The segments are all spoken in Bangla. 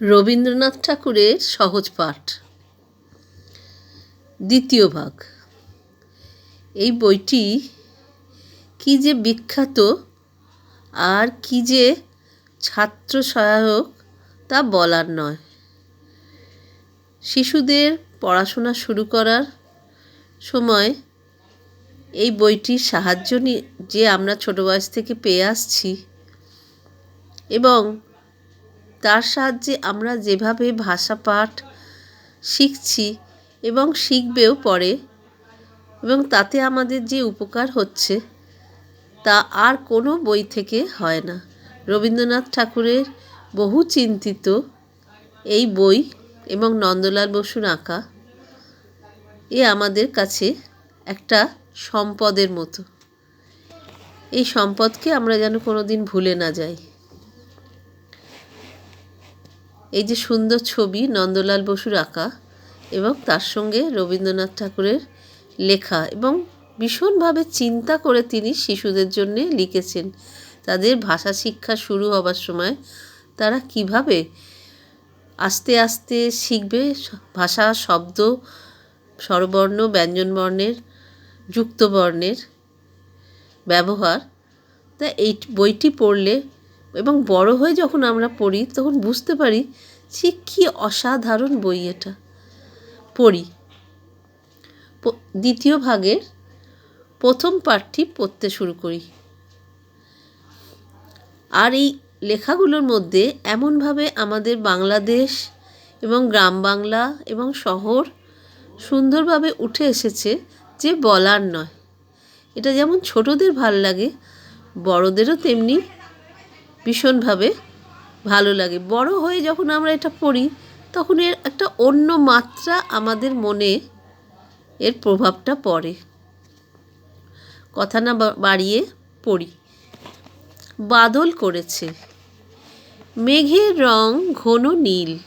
রবীন্দ্রনাথ ঠাকুরের সহজ পাঠ। দ্বিতীয় ভাগ। এই বইটি কী যে বিখ্যাত আর কী যে ছাত্র সহায়ক তা বলার নয়। শিশুদের পড়াশোনা শুরু করার সময় এই বইটির সাহায্য নিয়ে যে আমরা ছোটো বয়স থেকে পেয়ে আসছি এবং তার সাহায্যে আমরা যেভাবে ভাষা পাঠ শিখছি এবং শিখবেও পরে এবং তাতে আমাদের যে উপকার হচ্ছে তা আর কোনো বই থেকে হয় না। রবীন্দ্রনাথ ঠাকুরের বহু চিন্তিত এই বই এবং নন্দলাল বসুর আঁকা এ আমাদের কাছে একটা সম্পদের মতো। এই সম্পদকে আমরা যেন কোনো দিন ভুলে না যাই। এই যে সুন্দর ছবি নন্দলাল বসুর আঁকা এবং তার সঙ্গে রবীন্দ্রনাথ ঠাকুরের লেখা এবং ভীষণভাবে চিন্তা করে তিনি শিশুদের জন্য লিখেছেন। তাদের ভাষা শিক্ষা শুরু হবার সময় তারা কীভাবে আস্তে আস্তে শিখবে ভাষা, শব্দ, স্বরবর্ণ, ব্যঞ্জনবর্ণের, যুক্তবর্ণের ব্যবহার, তা এই বইটি পড়লে এবং বড় হয়ে যখন আমরা পড়ি, তখন বুঝতে পারি যে কী অসাধারণ বই এটা। পড়ি। দ্বিতীয় ভাগের প্রথম পাঠটি পড়তে শুরু করি। আর এই লেখাগুলোর মধ্যে এমনভাবে আমাদের বাংলাদেশ এবং গ্রাম বাংলা এবং শহর সুন্দরভাবে উঠে এসেছে যে বলার নয়। এটা যেমন ছোটদের ভালো লাগে, বড়দেরও তেমনি ভীষণভাবে ভালো লাগে। বড় হয়ে যখন আমরা এটা পড়ি, তখন এর একটা অন্য মাত্রা আমাদের মনে এর প্রভাবটা পড়ে। কথা না বাড়িয়ে পড়ি। বাদল করেছে। মেঘের রং ঘন নীল।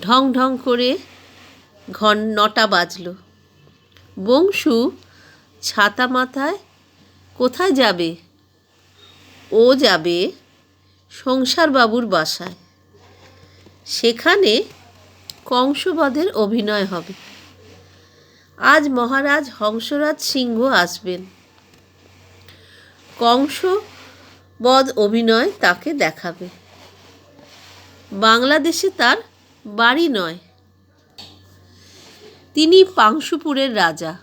ঢং ঢং করে ঘন নটা বাজল। বংশু ছাতা মাথায় কোথায় যাবে? ও যাবে সংসারবাবুর বাসায়। সেখানে কংসবধের অভিনয় হবে। আজ মহারাজ হংসরাজ সিংহ আসবেন। কংসবধ অভিনয় তাকে দেখাবে। বাংলাদেশে তার বাড়ি নয়। তিনি পাংশুপুরের রাজা।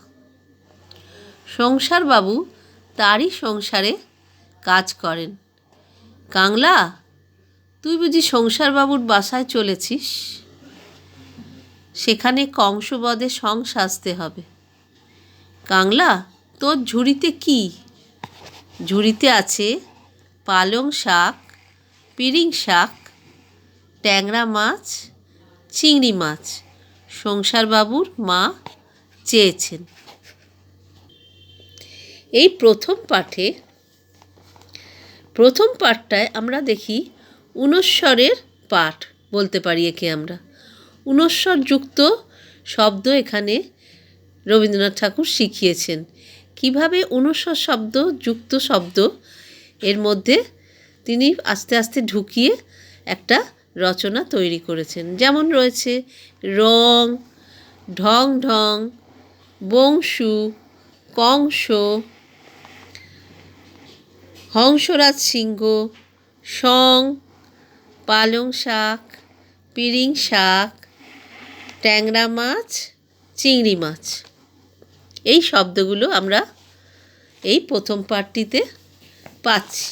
সংসারবাবু তারই সংসারে কাজ করেন। কাংলা, তুই বুঝি সংসারবাবুর বাসায় চলেছিস? সেখানে কংসবদে সং সাজতে হবে। কাংলা, তোর ঝুড়িতে কি? ঝুড়িতে আছে পালং শাক, পিরিং শাক, ট্যাংরা মাছ, চিংড়ি মাছ। সংসারবাবুর মা চেয়েছেন। এই প্রথম পাঠে প্রথম পাঠটায় আমরা দেখি উনস্বরের পাঠ বলতে পারি একে আমরা। উনস্বর যুক্ত শব্দ এখানে রবীন্দ্রনাথ ঠাকুর শিখিয়েছেন। কীভাবে উনস্বর শব্দ, যুক্ত শব্দ এর মধ্যে তিনি আস্তে আস্তে ঢুকিয়ে একটা রচনা তৈরি করেছেন। যেমন রয়েছে রং, ঢং ঢং, বংশু, কংস হংসরাজ সিংহ, সং, পালং শাক, পিরিং শাক, ট্যাংরা মাছ, চিংড়ি মাছ। এই শব্দগুলো আমরা এই প্রথম পাঠটিতে পাচ্ছি।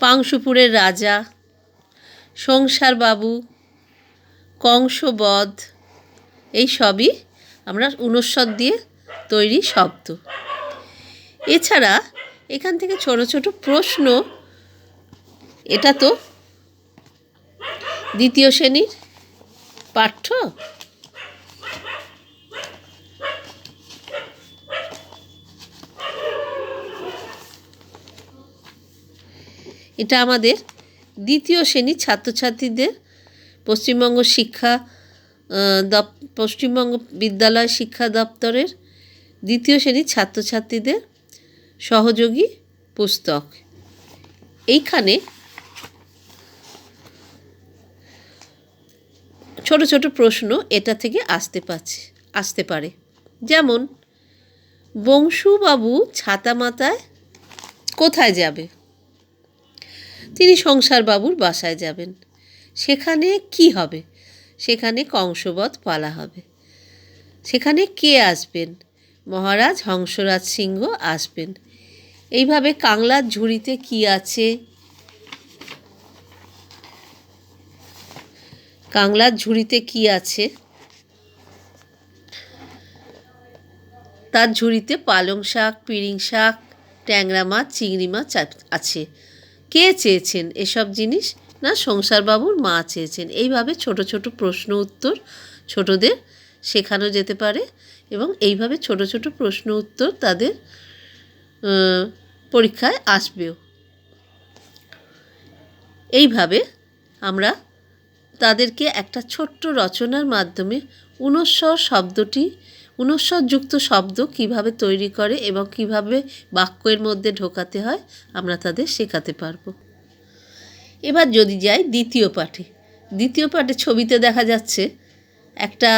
পাংশুপুরের রাজা, সংসারবাবু, কংসবধ, এই সবই আমরা উনস্বর দিয়ে তৈরি শব্দ। এছাড়া এখান থেকে ছোট ছোট প্রশ্ন, এটা তো দ্বিতীয় শ্রেণির পাঠ্য। এটা আমাদের দ্বিতীয় শ্রেণির ছাত্রছাত্রীদের পশ্চিমবঙ্গ শিক্ষা দপ, পশ্চিমবঙ্গ বিদ্যালয় শিক্ষা দপ্তরের দ্বিতীয় শ্রেণির ছাত্রছাত্রীদের সহযোগী পুস্তক। এইখানে ছোট ছোট প্রশ্ন এটা থেকে আসতে পারছে, আসতে পারে। যেমন, বংশুবাবু ছাতা মাথায় কোথায় যাবে? তিনি সংসারবাবুর বাসায় যাবেন। সেখানে কি হবে? সেখানে কংসবধ পালা হবে। সেখানে কে আসবেন? মহারাজ হংসরাজ সিংহ আসবেন। এইভাবে কাংলার ঝুড়িতে কি আছে? কাংলার ঝুড়িতে কি আছে? তার ঝুড়িতে পালং শাক পিড়িং শাক, ট্যাংরা মাছ, চিংড়ি মাছ আছে। কে চেয়েছেন এসব জিনিস? না, সংসারবাবুর মা চেয়েছেন। এইভাবে ছোট ছোট প্রশ্ন উত্তর ছোটদের শেখানো যেতে পারে। এবং এইভাবে ছোট ছোট প্রশ্ন উত্তর তাদের পরীক্ষায় আসবেও। এইভাবে আমরা তাদেরকে একটা ছোট্ট রচনার মাধ্যমে উনস্বর শব্দটি উনস্বরযুক্ত শব্দ কীভাবে তৈরি করে এবং কীভাবে বাক্যের মধ্যে ঢোকাতে হয় আমরা তাদের শেখাতে পারব। এবার যদি যাই দ্বিতীয় পাঠে। দ্বিতীয় পাঠে ছবিতে দেখা যাচ্ছে একটা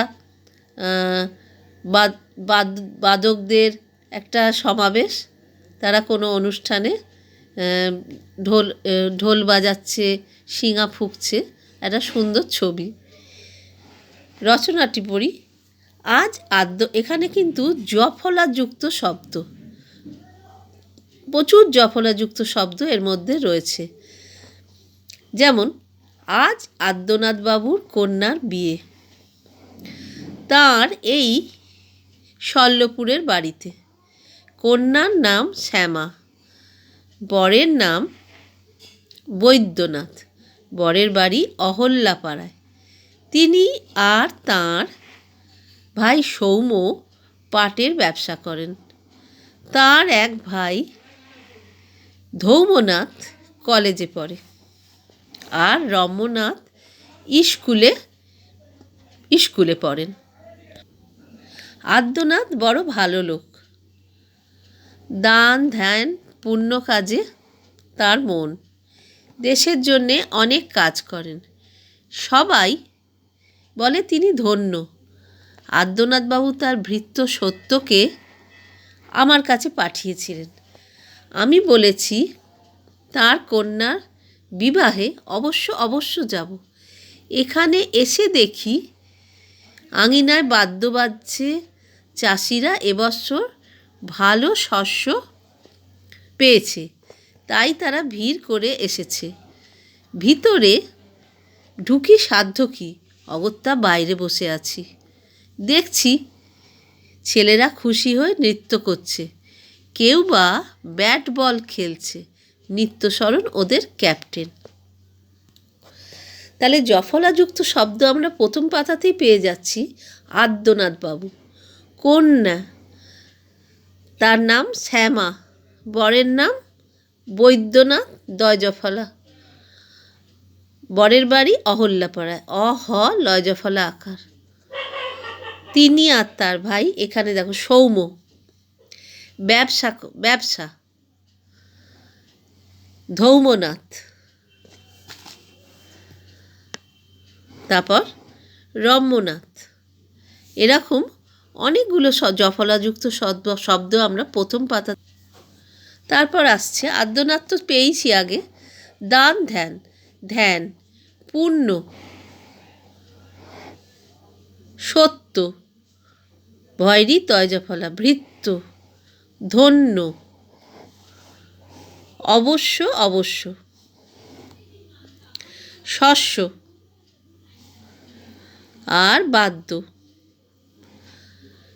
বাদকদের একটা সমাবেশ। তারা কোনো অনুষ্ঠানে ঢোল ঢোল বাজাচ্ছে, শিঙা ফুঁকছে, একটা সুন্দর ছবি। রচনাটি পড়ি, আজ আদ্য, এখানে কিন্তু জফলাযুক্ত শব্দ। প্রচুর জফলাযুক্ত শব্দ এর মধ্যে রয়েছে। যেমন, আজ আদ্যনাথবাবুর কন্যার বিয়ে। তার এই শল্যপুরের বাড়িতে। কন্যার নাম শ্যামা, বরের নাম বৈদ্যনাথ, বরের বাড়ি অহল্যাপাড়ায়। তিনি আর তার ভাই সৌম্য পাটের ব্যবসা করেন। তার এক ভাই ধৌমনাথ কলেজে পড়ে আর রম্যনাথ স্কুলে স্কুলে পড়েন। আদ্যনাথ বড় ভালো লোক। দান, ধ্যান, পুণ্য কাজে তার মন। দেশের জন্যে অনেক কাজ করেন। সবাই বলে তিনি ধন্য। আদ্যনাথবাবু তার ভৃত্য সত্যকে আমার কাছে পাঠিয়েছিলেন। আমি বলেছি, তার কন্যার বিবাহে অবশ্য অবশ্য যাব। এখানে এসে দেখি আঙিনায় বাদ্য বাজছে চাষিরা এবছর ভালো শস্য পেয়েছে। তাই তারা ভিড় করে এসেছে। ভিতরে ঢুকি সাধ্য কি? অগত্যা বাইরে বসে আছি। দেখছি ছেলেরা খুশি হয়ে নৃত্য করছে। কেউ বা ব্যাট বল খেলছে। নিত্যস্মরণ ওদের ক্যাপ্টেন। তাহলে জফলাযুক্ত শব্দ আমরা প্রথম পাতাতেই পেয়ে যাচ্ছি আদ্যনাথ বাবু কন্যা, তার নাম শ্যামা, বরের নাম বৈদ্যনাথ দয়জফলা। বরের বাড়ি অহল্যাপাড়ায়, অহ লয়জফলা আকার। তিনি আর তার ভাই এখানে দেখো, সৌম্য। ব্যবসা ব্যবসা। ধৌমনাথ। তারপর রম্যনাথ। এরকম অনেকগুলো জফলাযুক্ত শব্দ শব্দ আমরা প্রথম পাতা তারপর আসছে, আদ্যনাথ তো পেয়েছি আগে। দান, ধ্যান ধ্যান, পুণ্য, সত্য, ভয়রি তয়জফলা ভৃত্য, ধন্য, অবশ্য অবশ্য, শস্য। আর বাদ্য।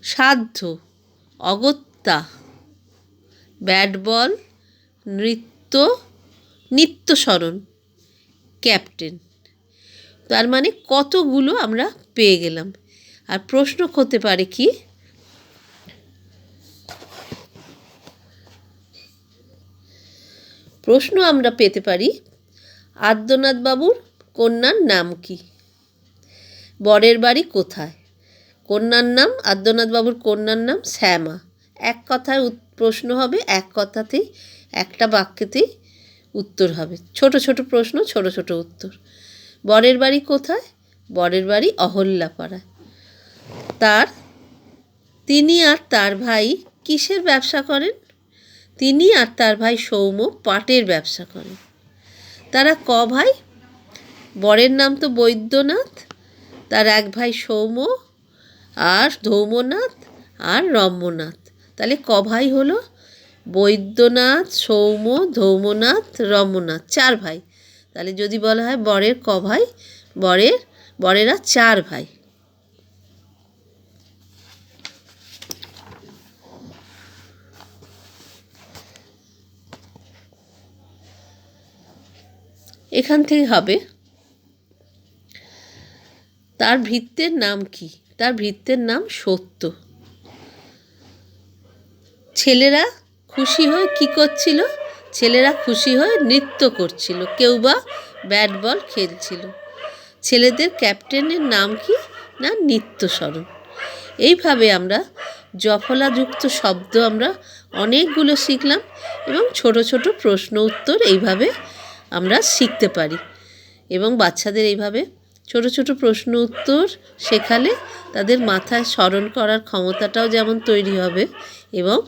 সাধ্য, অগত্যা ব্যাট বল নৃত্য, নিত্যস্মরণ, ক্যাপ্টেন। তার মানে কতগুলো আমরা পেয়ে গেলাম। আর প্রশ্ন হতে পারে কি, প্রশ্ন আমরা পেতে পারি আদ্যনাথ বাবুর কন্যার নাম কি? বরের বাড়ি কোথায়? কন্যার নাম আদ্যনাথ বাবুর কন্যার নাম শ্যামা। এক কথায় প্রশ্ন হবে, এক কথাতেই, একটা বাক্যেতেই উত্তর হবে। ছোট ছোট প্রশ্ন, ছোট ছোট উত্তর। বরের বাড়ি কোথায়? বরের বাড়ি অহল্যাপাড়ায়। তার, তিনি আর তার ভাই কিসের ব্যবসা করেন? তিনি আর তার ভাই সৌম্য পাটের ব্যবসা করেন। তারা ক ভাই? বরের নাম তো বৈদ্যনাথ তার এক ভাই সৌম্য, আর ধৌমনাথ, আর রম্যনাথ। তাহলে ক ভাই হলো? বৈদ্যনাথ সৌম ধৌমনাথ, রম্যনাথ, চার ভাই। তাহলে যদি বলা হয় বরের ক ভাই, বরের, বরেরা চার ভাই। এখান থেকে হবে তার ভৃত্যের নাম কি? তার ভৃত্যের নাম সত্য। ছেলেরা খুশি হয়ে কি করছিল? ছেলেরা খুশি হয়ে নৃত্য করছিল, কেউ বা ব্যাট বল খেলছিল। ছেলেদের ক্যাপ্টেনের নাম কি না নিত্যস্মরণ এইভাবে আমরা জফলাযুক্ত শব্দ আমরা অনেকগুলো শিখলাম এবং ছোট ছোট প্রশ্ন উত্তর এইভাবে আমরা শিখতে পারি এবং বাচ্চাদের এইভাবে ছোট ছোট প্রশ্ন উত্তর শেখালে তাদের মাথায় স্মরণ করার ক্ষমতাটাও যেমন তৈরি হবে এবং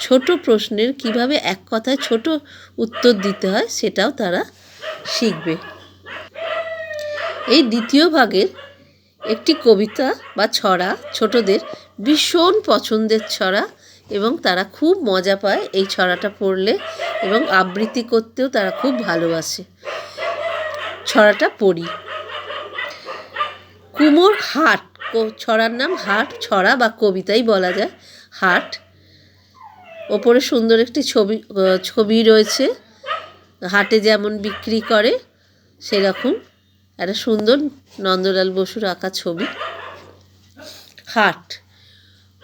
ছোট প্রশ্নের কীভাবে এক কথায় ছোট উত্তর দিতে হয় সেটাও তারা শিখবে। এই দ্বিতীয় ভাগের একটি কবিতা বা ছড়া ছোটদের ভীষণ পছন্দের ছড়া এবং তারা খুব মজা পায় এই ছড়াটা পড়লে এবং আবৃত্তি করতেও তারা খুব ভালোবাসে। ছড়াটা পড়ি। কুমোর হাট ছড়ার নাম হাট, ছড়া বা কবিতাই বলা যায়, হাট। ওপরে সুন্দর একটি ছবি ছবি রয়েছে, হাটে যেমন বিক্রি করে, সেরকম। একটা সুন্দর নন্দলাল বসুর আঁকা ছবি। হাট,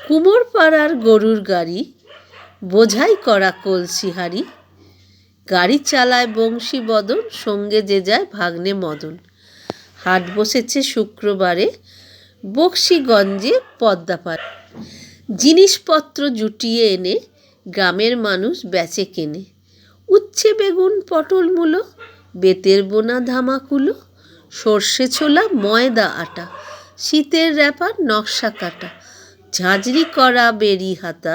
কুমোর পাড়ার গরুর গাড়ি, বোঝাই করা কলসি হাড়ি, গাড়ি চালায় বংশী বদন, সঙ্গে যে যায় ভাগ্নে মদন। হাট বসেছে শুক্রবারে বক্সিগঞ্জে পদ্মাপাড় জিনিসপত্র জুটিয়ে এনে গ্রামের মানুষ বেচে কেনে। উচ্ছে বেগুন, পটল মূলো, বেতের বোনা, ধামাকুলো, সর্ষে ছোলা, ময়দা আটা, শীতের র্যাপার নকশা কাটা, ঝাঁঝরি করা বেরি হাতা,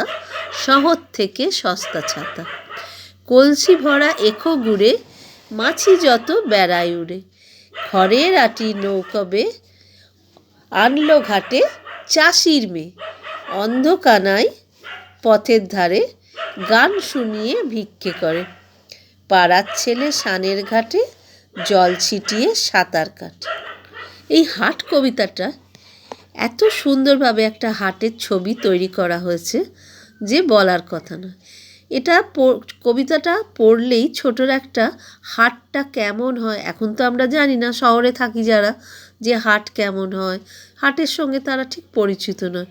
শহর থেকে সস্তা ছাতা, কলসি ভরা এখো গুড়ে, মাছি যত বেড়ায় উড়ে। খড়ের আটি নৌকবে, আনলো ঘাটে চাষির মেয়ে। অন্ধকানায় পথের ধারে গান শুনিয়ে ভিক্ষে করে। পাড়ার ছেলে সানের ঘাটে জল ছিটিয়ে সাঁতার কাটে। এই হাট কবিতাটা এত সুন্দরভাবে একটা হাটের ছবি তৈরি করা হয়েছে যে বলার কথা নয়। এটা কবিতাটা পড়লেই ছোটোর একটা হাটটা কেমন হয়। এখন তো আমরা জানি না, শহরে থাকি যারা, যে হাট কেমন হয়। হাটের সঙ্গে তারা ঠিক পরিচিত নয়।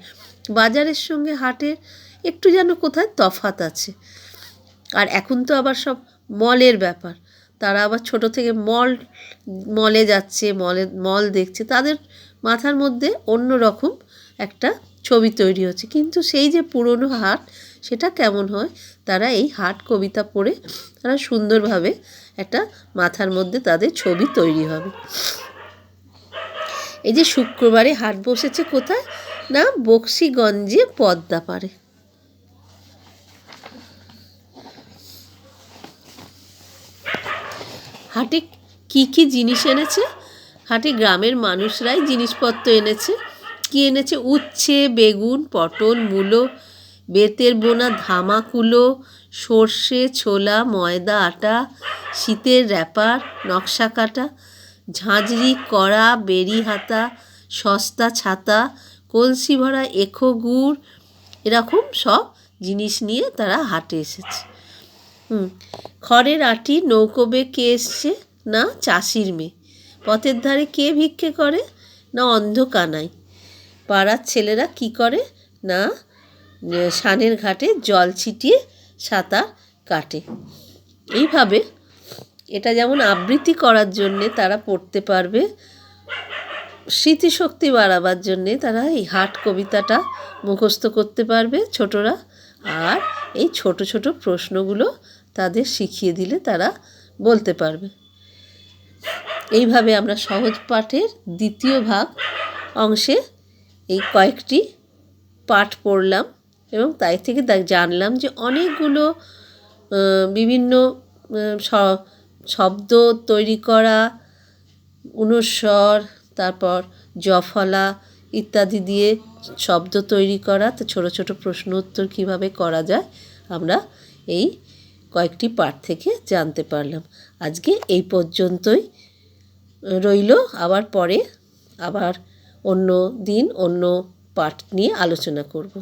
বাজারের সঙ্গে হাটের একটু যেন কোথায় তফাত আছে। আর এখন তো আবার সব মলের ব্যাপার। তারা আবার ছোট থেকে মল, মলে যাচ্ছে, মলে, মল দেখছে। তাদের মাথার মধ্যে অন্য রকম একটা ছবি তৈরি হচ্ছে। কিন্তু সেই যে পুরনো হাট সেটা কেমন হয়? তারা এই হাট কবিতা পড়ে তারা সুন্দরভাবে একটা মাথার মধ্যে তাদের ছবি তৈরি হবে। এই যে শুক্রবারে হাট বসেছে কোথায়? না, বক্সিগঞ্জে পদ্মা পারে হাটে কি কি জিনিস এনেছে? হাটে গ্রামের মানুষরাই জিনিসপত্র এনেছে। কি এনেছে? উচ্ছে, বেগুন, পটল, মূলো বেতের বোনা, ধামাকুলো, সর্ষে, ছোলা, ময়দা, আটা, শীতের র্যাপার নকশা কাটা ঝাঁঝরি, কড়া বেরি হাতা সস্তা ছাতা, কলসি ভরা এখো গুড়, এরকম সব জিনিস নিয়ে তারা হাটে এসেছে। খড়ের আটি নৌকোবে কে এসছে না চাষির মেয়ে? পথের ধারে কে ভিক্ষে করে না অন্ধকানাই পাড়ার ছেলেরা কি করে না সানের ঘাটে জল ছিটিয়ে সাঁতার কাটে। এইভাবে এটা যেমন আবৃত্তি করার জন্যে তারা পড়তে পারবে, স্মৃতিশক্তি বাড়াবার জন্যে তারা এই হাট কবিতাটা মুখস্থ করতে পারবে ছোটরা। আর এই ছোট ছোট প্রশ্নগুলো তাদের শিখিয়ে দিলে তারা বলতে পারবে। এইভাবে আমরা সহজ পাঠের দ্বিতীয় ভাগ অংশে এই কয়েকটি পাঠ পড়লাম। এবং তাই থেকে জানলাম যে অনেকগুলো বিভিন্ন শব্দ তৈরি করা, অনুস্বর, তারপর জফলা ইত্যাদি দিয়ে শব্দ তৈরি করা, তো ছোটো ছোটো প্রশ্ন উত্তর কীভাবে করা যায়, আমরা এই কয়েকটি পাঠ থেকে জানতে পারলাম। আজকে এই পর্যন্তই রইল, আবার পরে আবার অন্য দিন অন্য পাঠ নিয়ে আলোচনা করব।